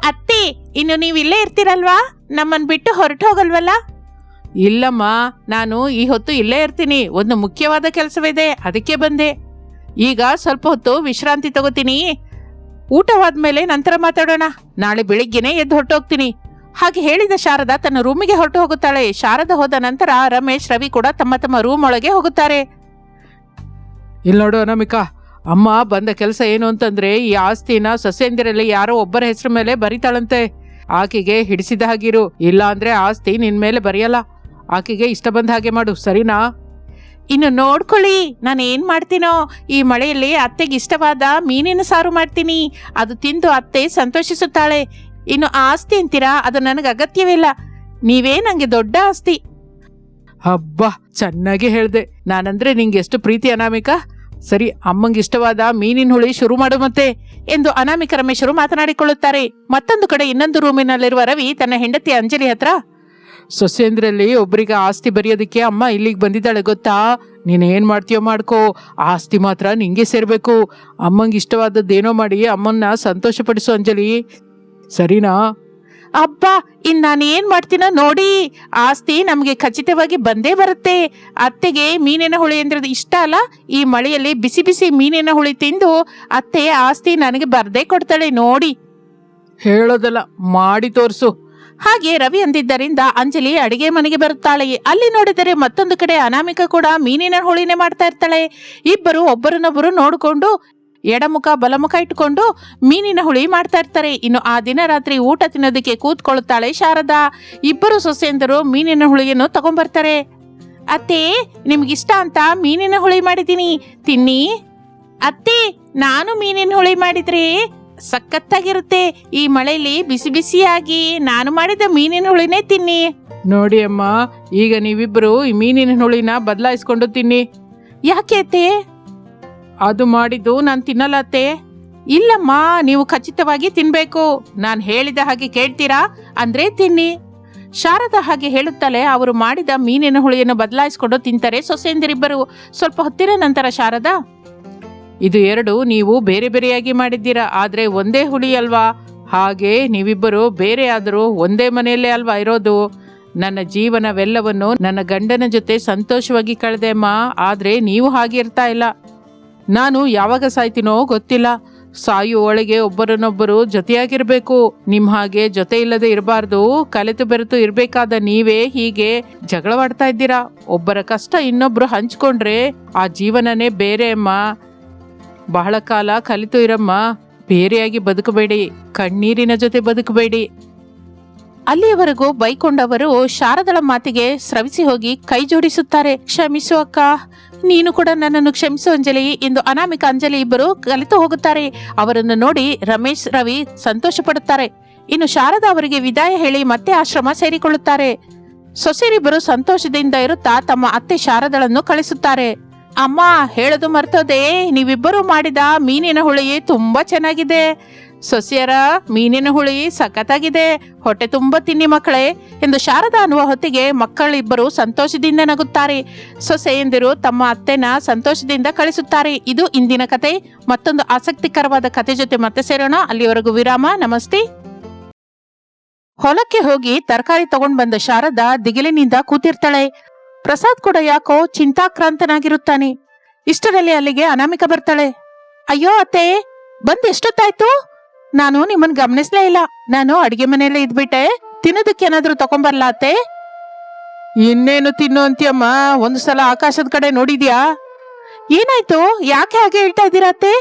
Speaker 1: ಅತ್ತೆ, ಇನ್ನು ನೀವು ಇಲ್ಲೇ ಇರ್ತೀರಲ್ವಾ? ನಮ್ಮನ್ನು ಬಿಟ್ಟು ಹೊರಟು ಹೋಗಲ್ವಲ್ಲ? ಇಲ್ಲಮ್ಮ, ನಾನು ಈ ಹೊತ್ತು ಇಲ್ಲೇ ಇರ್ತೀನಿ. ಒಂದು ಮುಖ್ಯವಾದ ಕೆಲಸವಿದೆ, ಅದಕ್ಕೆ ಬಂದೆ. ಈಗ ಸ್ವಲ್ಪ ಹೊತ್ತು ವಿಶ್ರಾಂತಿ ತಗೋತೀನಿ. ಊಟವಾದ್ಮೇಲೆ ನಂತರ ಮಾತಾಡೋಣ. ನಾಳೆ ಬೆಳಿಗ್ಗೆನೆ ಎದ್ದು ಹೊರಟೋಗ್ತೀನಿ. ಹಾಗೆ ಹೇಳಿದ ಶಾರದಾ ತನ್ನ ರೂಮಿಗೆ ಹೊರಟು ಹೋಗುತ್ತಾಳೆ. ಶಾರದಾ ಹೋದ ನಂತರ ರಮೇಶ್ ರವಿ ಕೂಡ ತಮ್ಮ ತಮ್ಮ ರೂಮ್ ಒಳಗೆ ಹೋಗುತ್ತಾರೆ. ಇಲ್ಲಿ ನೋಡು ಅನಮಿಕಾ ಅಮ್ಮ ಬಂದ ಕೆಲಸ ಏನು ಅಂತಂದ್ರೆ ಈ ಆಸ್ತಿನ ಸಸ್ಯಂದಿರಲ್ಲಿ ಯಾರೋ ಒಬ್ಬರ ಹೆಸರು ಮೇಲೆ ಬರಿತಾಳಂತೆ. ಆಕೆಗೆ ಹಿಡಿಸಿದ ಹಾಗಿರು. ಇಲ್ಲ ಅಂದ್ರೆ ಆಸ್ತಿ ನಿನ್ ಮೇಲೆ ಬರೆಯಲ್ಲ. ಆಕೆಗೆ ಇಷ್ಟ ಬಂದ ಹಾಗೆ ಮಾಡು ಸರಿನಾ? ಇನ್ನು ನೋಡ್ಕೊಳ್ಳಿ ನಾನು ಏನ್ ಮಾಡ್ತೀನೋ. ಈ ಮಳೆಯಲ್ಲಿ ಅತ್ತೆಗೆ ಇಷ್ಟವಾದ ಮೀನಿನ ಸಾರು ಮಾಡ್ತೀನಿ. ಅದು ತಿಂದು ಅತ್ತೆ ಸಂತೋಷಿಸುತ್ತಾಳೆ. ಇನ್ನು ಆಸ್ತಿ ಅಂತೀರಾ? ಅದು ನನಗೆ ಅಗತ್ಯವಿಲ್ಲ. ನೀವೇ ನನಗೆ ದೊಡ್ಡ ಆಸ್ತಿ. ಹಬ್ಬ ಚೆನ್ನಾಗಿ ಹೇಳ್ದೆ. ನಾನಂದ್ರೆ ನಿಂಗೆ ಎಷ್ಟು ಪ್ರೀತಿ ಅನಾಮಿಕ? ಸರಿ, ಅಮ್ಮಂಗೆ ಇಷ್ಟವಾದ ಮೀನಿನ ಹುಳಿ ಶುರು ಮಾಡು ಮತ್ತೆ ಎಂದು ಅನಾಮಿಕ ರಮೇಶರು ಮಾತನಾಡಿಕೊಳ್ಳುತ್ತಾರೆ. ಮತ್ತೊಂದು ಕಡೆ ಇನ್ನೊಂದು ರೂಮಿನಲ್ಲಿರುವ ರವಿ ತನ್ನ ಹೆಂಡತಿ ಅಂಜಲಿ ಹತ್ರ ಸೊಸೆಂದ್ರಲ್ಲಿ ಒಬ್ಬರಿಗೆ ಆಸ್ತಿ ಬರೆಯೋದಕ್ಕೆ ಅಮ್ಮ ಇಲ್ಲಿಗೆ ಬಂದಿದ್ದಾಳೆ ಗೊತ್ತಾ? ನೀನ್ ಏನ್ ಮಾಡ್ತೀಯೋ ಮಾಡ್ಕೋ, ಆಸ್ತಿ ಮಾತ್ರ ನಿಂಗೆ ಸೇರ್ಬೇಕು. ಅಮ್ಮಂಗೆ ಇಷ್ಟವಾದದ್ದೇನೋ ಮಾಡಿ ಅಮ್ಮನ್ನ ಸಂತೋಷಪಡಿಸು ಅಂಜಲಿ. ಸರಿನಾ? ಅಬ್ಬ ಇನ್ ನಾನು ಏನ್ ಮಾಡ್ತೀನೋ ನೋಡಿ. ಆಸ್ತಿ ನಮಗೆ ಖಚಿತವಾಗಿ ಬಂದೇ ಬರುತ್ತೆ. ಅತ್ತೆಗೆ ಮೀನಿನ ಹುಳಿ ಅಂದ್ರೆ ಇಷ್ಟ ಅಲ್ಲ? ಈ ಮಳೆಯಲ್ಲಿ ಬಿಸಿ ಬಿಸಿ ಮೀನಿನ ಹುಳಿ ತಿಂದು ಅತ್ತೆ ಆಸ್ತಿ ನನಗೆ ಬರ್ದೇ ಕೊಡ್ತಾಳೆ ನೋಡಿ. ಹೇಳೋದಲ್ಲ ಮಾಡಿ ತೋರಿಸು. ಹಾಗೆ ರವಿ ಅಂದಿದ್ದರಿಂದ ಅಂಜಲಿ ಅಡಿಗೆ ಮನೆಗೆ ಬರುತ್ತಾಳೆ. ಅಲ್ಲಿ ನೋಡಿದರೆ ಮತ್ತೊಂದು ಕಡೆ ಅನಾಮಿಕ ಕೂಡ ಮೀನಿನ ಹುಳಿನೇ ಮಾಡ್ತಾ ಇರ್ತಾಳೆ. ಇಬ್ಬರು ಒಬ್ಬರನ್ನೊಬ್ಬರು ನೋಡಿಕೊಂಡು ಎಡಮುಖ ಬಲಮುಖ ಇಟ್ಕೊಂಡು ಮೀನಿನ ಹುಳಿ ಮಾಡ್ತಾ ಇರ್ತಾರೆ. ಇನ್ನು ಆ ದಿನ ರಾತ್ರಿ ಊಟ ತಿನ್ನೋದಕ್ಕೆ ಕೂತ್ಕೊಳ್ಳುತ್ತಾಳೆ ಶಾರದಾ. ಇಬ್ಬರು ಸೊಸೆಯಂದರು ಮೀನಿನ ಹುಳಿಯನ್ನು ತಗೊಂಡ್ಬರ್ತಾರೆ. ಅತ್ತೆ ನಿಮ್ಗಿಷ್ಟ ಅಂತ ಮೀನಿನ ಹುಳಿ ಮಾಡಿದ್ದೀನಿ. ತಿನ್ನಿ. ಅತ್ತೆ ನಾನು ಮೀನಿನ ಹುಳಿ ಮಾಡಿದ್ರೆ ಸಖತ್ತಾಗಿರುತ್ತೆ. ಈ ಮಳೆಯಲ್ಲಿ ಬಿಸಿ ಬಿಸಿಯಾಗಿ ನಾನು ಮಾಡಿದ ಮೀನಿನ ಹುಳಿನೇ ತಿನ್ನಿ. ನೋಡಿ ಅಮ್ಮ ಈಗ ನೀವಿಬ್ರು ಈ ಮೀನಿನ ಹುಳಿನ ಬದಲಾಯಿಸ್ಕೊಂಡು ತಿನ್ನಿ. ಯಾಕೆ ಅತ್ತೆ? ಅದು ಮಾಡಿದ್ದು ನಾನು ತಿನ್ನಲ್ಲ ಅತ್ತೆ ಇಲ್ಲಮ್ಮ, ನೀವು ಖಚಿತವಾಗಿ ತಿನ್ಬೇಕು. ನಾನು ಹೇಳಿದ ಹಾಗೆ ಕೇಳ್ತೀರಾ? ಅಂದ್ರೆ ತಿನ್ನಿ. ಶಾರದ ಹಾಗೆ ಹೇಳುತ್ತಲೇ ಅವರು ಮಾಡಿದ ಮೀನಿನ ಹುಳಿಯನ್ನು ಬದಲಾಯಿಸಿಕೊಂಡು ತಿಂತಾರೆ ಸೊಸೆಯಂದಿರಿಬ್ಬರು. ಸ್ವಲ್ಪ ಹೊತ್ತಿನ ನಂತರ ಶಾರದ, ಇದು ಎರಡು ನೀವು ಬೇರೆ ಬೇರೆಯಾಗಿ ಮಾಡಿದ್ದೀರಾ? ಆದರೆ ಒಂದೇ ಹುಳಿ ಅಲ್ವಾ? ಹಾಗೆ ನೀವಿಬ್ಬರು ಬೇರೆ ಆದರೂ ಒಂದೇ ಮನೆಯಲ್ಲೇ ಅಲ್ವಾ ಇರೋದು? ನನ್ನ ಜೀವನವೆಲ್ಲವನ್ನು ನನ್ನ ಗಂಡನ ಜೊತೆ ಸಂತೋಷವಾಗಿ ಕಳೆದೆಮ್ಮ ಆದ್ರೆ ನೀವು ಹಾಗೆ ಇರ್ತಾ ಇಲ್ಲ. ನಾನು ಯಾವಾಗ ಸಾಯ್ತೀನೋ ಗೊತ್ತಿಲ್ಲ. ಸಾಯು ಒಳಗೆ ಒಬ್ಬರನ್ನೊಬ್ಬರು ಜೊತೆಯಾಗಿರ್ಬೇಕು. ನಿಮ್ ಹಾಗೆ ಜೊತೆ ಇಲ್ಲದೆ ಇರಬಾರ್ದು. ಕಲೆತು ಬೆರೆತು ಇರಬೇಕಾದ ನೀವೇ ಹೀಗೆ ಜಗಳವಾಡ್ತಾ ಇದ್ದೀರಾ? ಒಬ್ಬರ ಕಷ್ಟ ಇನ್ನೊಬ್ರು ಹಂಚ್ಕೊಂಡ್ರೆ ಆ ಜೀವನನೇ ಬೇರೆ ಅಮ್ಮ. ಬಹಳ ಕಾಲ ಕಲಿತು ಇರಮ್ಮ. ಬೇರೆಯಾಗಿ ಬದುಕಬೇಡಿ. ಕಣ್ಣೀರಿನ ಜೊತೆ ಬದುಕಬೇಡಿ. ಅಲ್ಲಿಯವರೆಗೂ ಬೈಕೊಂಡವರು ಶಾರದಳ ಮಾತಿಗೆ ಸ್ರವಿಸಿ ಹೋಗಿ ಕೈ ಜೋಡಿಸುತ್ತಾರೆ. ಕ್ಷಮಿಸು ಅಕ್ಕ. ನೀನು ಕೂಡ ನನ್ನನ್ನು ಕ್ಷಮಿಸು ಅಂಜಲಿ. ಎಂದು ಅನಾಮಿಕ ಅಂಜಲಿ ಇಬ್ಬರು ಕಲಿತು ಹೋಗುತ್ತಾರೆ. ಅವರನ್ನು ನೋಡಿ ರಮೇಶ್, ರವಿ ಸಂತೋಷ ಪಡುತ್ತಾರೆ ಇನ್ನು ಶಾರದಾ ಅವರಿಗೆ ವಿದಾಯ ಹೇಳಿ ಮತ್ತೆ ಆಶ್ರಮ ಸೇರಿಕೊಳ್ಳುತ್ತಾರೆ. ಸೊಸೆರಿಬ್ಬರು ಸಂತೋಷದಿಂದ ಇರುತ್ತಾ ತಮ್ಮ ಅತ್ತೆ ಶಾರದಳನ್ನು ಕಳಿಸುತ್ತಾರೆ. ಅಮ್ಮ, ಹೇಳದು ಮರ್ತೋದೆ. ನೀವಿಬ್ಬರು ಮಾಡಿದ ಮೀನಿನ ಹುಳಿ ತುಂಬಾ ಚೆನ್ನಾಗಿದೆ. ಸೊಸೆಯರ ಮೀನಿನ ಹುಳಿ ಸಖತ್ತಾಗಿದೆ. ಹೊಟ್ಟೆ ತುಂಬ ತಿನ್ನಿ ಮಕ್ಕಳೇ ಎಂದು ಶಾರದಾ ಅನ್ನುವ ಹೊತ್ತಿಗೆ ಮಕ್ಕಳಿಬ್ಬರು ಸಂತೋಷದಿಂದ ನಗುತ್ತಾರೆ. ಸೊಸೆಯಂದಿರು ತಮ್ಮ ಅತ್ತೆನ ಸಂತೋಷದಿಂದ ಕಳಿಸುತ್ತಾರೆ. ಇದು ಇಂದಿನ ಕತೆ. ಮತ್ತೊಂದು ಆಸಕ್ತಿಕರವಾದ ಕತೆ ಜೊತೆ ಮತ್ತೆ ಸೇರೋಣ. ಅಲ್ಲಿವರೆಗೂ ವಿರಾಮ. ನಮಸ್ತೆ. ಹೊಲಕ್ಕೆ ಹೋಗಿ ತರಕಾರಿ ತಗೊಂಡ್ ಬಂದ ಶಾರದಾ ದಿಗಿಲಿನಿಂದ ಕೂತಿರ್ತಾಳೆ. ಪ್ರಸಾದ್ ಕೂಡ ಯಾಕೋ ಚಿಂತಾಕ್ರಾಂತನಾಗಿರುತ್ತಾನೆ. ಇಷ್ಟರಲ್ಲಿ ಅಲ್ಲಿಗೆ ಅನಾಮಿಕ ಬರ್ತಾಳೆ. ಅಯ್ಯೋ ಅತ್ತೆ, ಬಂದ್ ಎಷ್ಟೊತ್ತಾಯ್ತು? ನಾನು ನಿಮ್ಮನ್ ಗಮನಿಸ್ಲೇ ಇಲ್ಲ. ನಾನು ಅಡಿಗೆ ಮನೆಯಲ್ಲೇ ಇದ್ಬಿಟ್ಟೆ. ತಿನ್ನೋದಕ್ಕೆ ಏನಾದ್ರೂ ತಗೊಂಬರ್ಲಾ ಅತ್ತೆ ಇನ್ನೇನು ತಿನ್ನು ಅಂತೀಯಮ್ಮ? ಒಂದು ಸಲ ಆಕಾಶದ ಕಡೆ ನೋಡಿದ್ಯಾ? ಏನಾಯ್ತು? ಯಾಕೆ ಹಾಗೆ ಹೇಳ್ತಾ ಇದ್ದೀರಾತೆ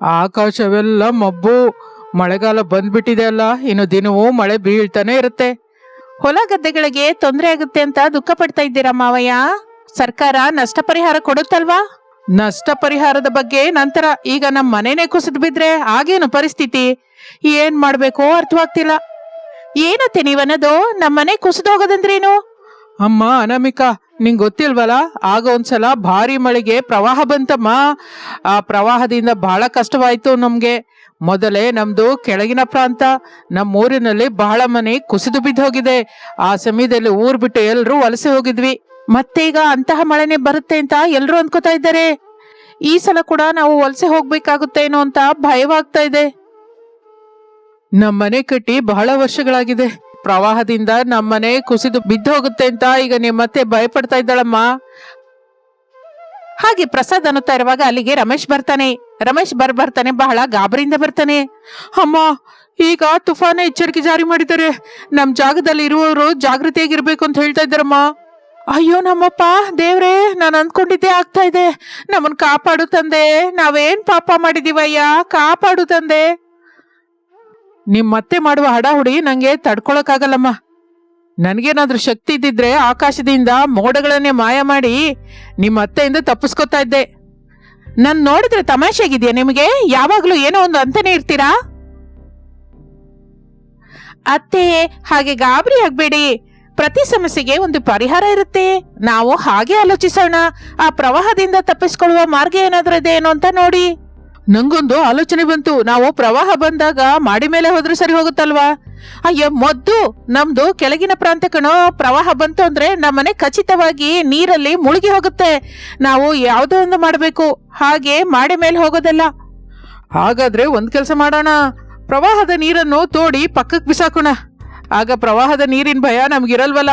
Speaker 1: ಆಕಾಶವೆಲ್ಲ ಮಬ್ಬು. ಮಳೆಗಾಲ ಬಂದ್ಬಿಟ್ಟಿದೆ ಅಲ್ಲ. ಇನ್ನು ದಿನವೂ ಮಳೆ ಬೀಳ್ತಾನೆ ಇರುತ್ತೆ. ಹೊಲ ಗದ್ದೆಗಳಿಗೆ ತೊಂದರೆ ಆಗುತ್ತೆ ಅಂತ ದುಃಖ ಪಡ್ತಾ ಇದ್ದೀರಾ ಮಾವಯ್ಯ? ಸರ್ಕಾರ ನಷ್ಟ ಪರಿಹಾರ ಕೊಡುತ್ತಲ್ವಾ? ನಷ್ಟ ಪರಿಹಾರದ ಬಗ್ಗೆ ನಂತರ ಈಗ ನಮ್ಮ ಮನೆನೇ ಕುಸಿದು ಬಿದ್ರೆ ಆಗೇನು ಪರಿಸ್ಥಿತಿ? ಏನ್ ಮಾಡ್ಬೇಕೋ ಅರ್ಥವಾಗ್ತಿಲ್ಲ. ಏನತ್ತೆ ನೀವನ್ನೋದು? ನಮ್ಮನೆ ಕುಸಿದು ಹೋಗೋದಂದ್ರೇನು? ಅಮ್ಮ, ಅನಮಿಕಾ, ನಿಂಗೆ ಗೊತ್ತಿಲ್ವಲ್ಲ? ಆಗ ಒಂದ್ಸಲ ಭಾರಿ ಮಳೆಗೆ ಪ್ರವಾಹ ಬಂತಮ್ಮ. ಆ ಪ್ರವಾಹದಿಂದ ಬಹಳ ಕಷ್ಟವಾಯ್ತು ನಮ್ಗೆ. ಮೊದಲೇ ನಮ್ದು ಕೆಳಗಿನ ಪ್ರಾಂತ. ನಮ್ಮ ಊರಿನಲ್ಲಿ ಬಹಳ ಮನೆ ಕುಸಿದು ಬಿದ್ದೋಗಿದೆ. ಆ ಸಮಯದಲ್ಲಿ ಊರ್ ಬಿಟ್ಟು ಎಲ್ಲರೂ ವಲಸೆ ಹೋಗಿದ್ವಿ. ಮತ್ತೀಗ ಅಂತಹ ಮಳೆನೆ ಬರುತ್ತೆ ಅಂತ ಎಲ್ಲರೂ ಅನ್ಕೋತಾ ಇದ್ದಾರೆ. ಈ ಸಲ ಕೂಡ ನಾವು ವಲಸೆ ಹೋಗ್ಬೇಕಾಗುತ್ತೇನೋ ಅಂತ ಭಯವಾಗ್ತಾ ಇದೆ. ನಮ್ಮನೆ ಕಟ್ಟಿ ಬಹಳ ವರ್ಷಗಳಾಗಿದೆ. ಪ್ರವಾಹದಿಂದ ನಮ್ಮನೆ ಕುಸಿದು ಬಿದ್ದು ಹೋಗುತ್ತೆ ಅಂತ ಈಗ ನಿಮ್ಮತ್ತೆ ಭಯಪಡ್ತಾ ಇದ್ದಾಳಮ್ಮ. ಹಾಗೆ ಪ್ರಸಾದ್ ಅನ್ನುತ್ತಾ ಇರುವಾಗ ಅಲ್ಲಿಗೆ ರಮೇಶ್ ಬರ್ತಾನೆ. ರಮೇಶ್ ಬರ್ ಬರ್ತಾನೆ, ಬಹಳ ಗಾಬರಿಯಿಂದ ಬರ್ತಾನೆ. ಅಮ್ಮ, ಈಗ ತುಫಾನ ಎಚ್ಚರಿಕೆ ಜಾರಿ ಮಾಡಿದ್ದಾರೆ. ನಮ್ಮ ಜಾಗದಲ್ಲಿ ಇರುವವರು ಜಾಗೃತಿಯಾಗಿರ್ಬೇಕು ಅಂತ ಹೇಳ್ತಾ ಇದ್ದಾರಮ್ಮ. ಅಯ್ಯೋ ನಮ್ಮಪ್ಪ, ದೇವ್ರೇ, ನಾನು ಅಂದ್ಕೊಂಡಿದ್ದೆ ಆಗ್ತಾ ಇದೆ. ನಮ್ಮನ್ ಕಾಪಾಡು ತಂದೆ, ನಾವೇನ್ ಪಾಪ ಮಾಡಿದೀವಯ್ಯ, ಕಾಪಾಡು ತಂದೆ. ನಿಮ್ ಮತ್ತೆ ಮಾಡುವ ಹಡಾಹುಡಿ ನಂಗೆ ತಡ್ಕೊಳಕ್ಕಾಗಲ್ಲಮ್ಮ. ನನ್ಗೇನಾದ್ರೂ ಶಕ್ತಿ ಇದ್ದಿದ್ರೆ ಆಕಾಶದಿಂದ ಮೋಡಗಳನ್ನೇ ಮಾಯ ಮಾಡಿ ನಿಮ್ಮ ಅತ್ತೆಯಿಂದ ತಪ್ಪಿಸ್ಕೊತಾ ಇದ್ದೆ. ನನ್ ನೋಡಿದ್ರೆ ತಮಾಷೆಗಿದೆಯಾ ನಿಮಗೆ? ಯಾವಾಗ್ಲೂ ಏನೋ ಒಂದು ಅಂತಾನೆ ಇರ್ತೀರಾ? ಅತ್ತೆ, ಹಾಗೆ ಗಾಬರಿ ಆಗ್ಬೇಡಿ. ಪ್ರತಿ ಸಮಸ್ಯೆಗೆ ಒಂದು ಪರಿಹಾರ ಇರುತ್ತೆ. ನಾವು ಹಾಗೆ ಆಲೋಚಿಸೋಣ. ಆ ಪ್ರವಾಹದಿಂದ ತಪ್ಪಿಸ್ಕೊಳ್ಳುವ ಮಾರ್ಗ ಏನಾದ್ರೂ ಇದೆ ಏನೋ ಅಂತ ನೋಡಿ. ನಂಗೊಂದು ಆಲೋಚನೆ ಬಂತು. ನಾವು ಪ್ರವಾಹ ಬಂದಾಗ ಮಾಡಿ ಮೇಲೆ ಹೋದ್ರೆ ಸರಿ ಹೋಗುತ್ತಲ್ವಾ? ಅಯ್ಯ, ಮೊದ್ದು ನಮ್ದು ಕೆಳಗಿನ ಪ್ರಾಂತ ಪ್ರವಾಹ ಬಂತು ಅಂದ್ರೆ ನಮ್ಮನೆ ಖಚಿತವಾಗಿ ನೀರಲ್ಲಿ ಮುಳುಗಿ ಹೋಗುತ್ತೆ. ನಾವು ಯಾವುದೋ ಒಂದು ಮಾಡಬೇಕು. ಹಾಗೆ ಮಾಡಿ ಮೇಲೆ ಹೋಗೋದಲ್ಲ. ಹಾಗಾದ್ರೆ ಒಂದ್ ಕೆಲಸ ಮಾಡೋಣ. ಪ್ರವಾಹದ ನೀರನ್ನು ತೋಡಿ ಪಕ್ಕಕ್ಕೆ ಬಿಸಾಕೋಣ. ಆಗ ಪ್ರವಾಹದ ನೀರಿನ ಭಯ ನಮ್ಗಿರಲ್ವಲ್ಲ?